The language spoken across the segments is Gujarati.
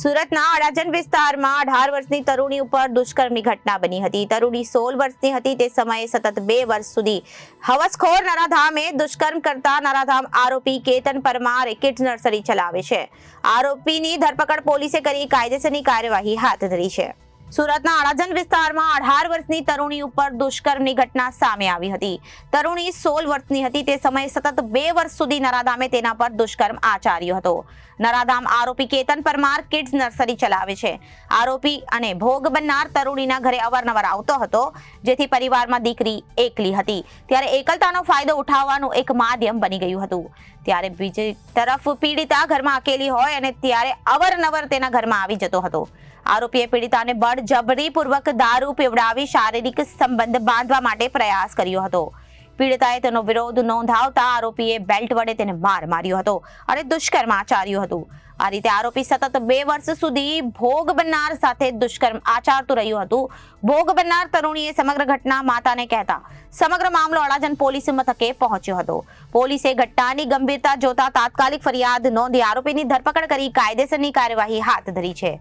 સુરતના અડાજણ વિસ્તારમાં અઢાર વર્ષની તરુણી ઉપર દુષ્કર્મની ઘટના બની હતી. તરુણી સોળ વર્ષની હતી. તે સમયે સતત બે વર્ષ સુધી હવસખોર નરાધામે દુષ્કર્મ કરતા નરાધામ આરોપી કેતન પરમાર કિડ્સ નર્સરી ચલાવે છે. આરોપીની ધરપકડ પોલીસે કરી. કાયદેસરની કાર્યવાહી હાથ ધરી છે. સુરતના આળાજન વિસ્તારમાં અઢાર વર્ષની તરુણી ઉપર દુષ્કર્મની ઘટના સામે આવી હતી. તરુણી સોળ વર્ષની હતી. તે સમયે સતત બે વર્ષ સુધી નરાધામે તેના પર દુષ્કર્મ આચાર્યો હતો. નરાધામ આરોપી કેતન પરમાર કિડ્સ નર્સરી ચલાવે છે. આરોપી અને ભોગ બનનાર તરુણીના ઘરે અવારનવાર આવતો હતો, જેથી પરિવારમાં દીકરી એકલી હતી. ત્યારે એકલતાનો ફાયદો ઉઠાવવાનું એક માધ્યમ બની ગયું હતું. ત્યારે બીજી તરફ પીડિતા ઘરમાં અકેલી હોય અને ત્યારે અવારનવાર તેના ઘરમાં આવી જતો હતો. આરોપીએ પીડિતાને બળજબરીપૂર્વક દારૂ પીવડાવી શારીરિક સંબંધ બાંધવા માટે પ્રયાસ કર્યો હતો. પીડિતાએ તેનો વિરોધ નોંધાવતા આરોપીએ બેલ્ટ વડે તેને માર માર્યો હતો અને દુષ્કર્મ આચાર્યું હતું. આ રીતે આરોપી સતત બે વર્ષ સુધી ભોગ બનનાર સાથે દુષ્કર્મ આચારતું રહ્યું હતું. ભોગ બનનાર તરુણીએ સમગ્ર ઘટના માતાને કહેતા સમગ્ર મામલો અડાજણ પોલીસ મથકે પહોંચ્યો હતો. પોલીસે ઘટનાની ગંભીરતા જોતા તાત્કાલિક ફરિયાદ નોંધી આરોપીની ધરપકડ કરી કાયદેસરની કાર્યવાહી હાથ ધરી છે.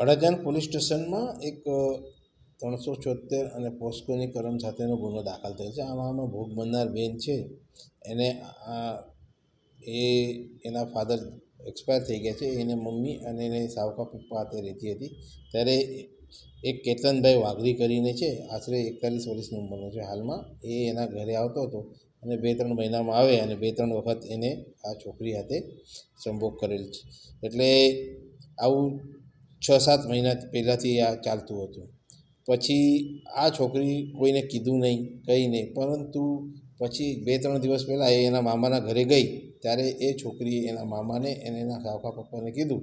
અડાજણ પોલીસ સ્ટેશનમાં એક ત્રણસો છોતેર અને પોસ્કોની કલમ સાથેનો ગુનો દાખલ થયો છે. આમાં ભોગ બનનાર બેન છે. એને આ એ, એના ફાધર એક્સપાયર થઈ ગયા છે. એને મમ્મી અને એને સાવકા પપ્પા હાથે રહેતી હતી. ત્યારે એક કેતનભાઈ વાઘરી કરીને છે, આશરે એકતાલીસ વર્ષની ઉંમરનો છે હાલમાં. એ એના ઘરે આવતો હતો અને બે ત્રણ મહિનામાં આવે અને બે ત્રણ વખત એને આ છોકરી હાથે સંભોગ કરેલ છે. એટલે આવું છ સાત મહિના પહેલાંથી આ ચાલતું હતું. પછી આ છોકરી કોઈને કીધું નહીં, કંઈ નહીં, પરંતુ પછી બે ત્રણ દિવસ પહેલાં એ એના મામાના ઘરે ગઈ. ત્યારે એ છોકરીએ એના મામાને અને એના કાકા પપ્પાને કીધું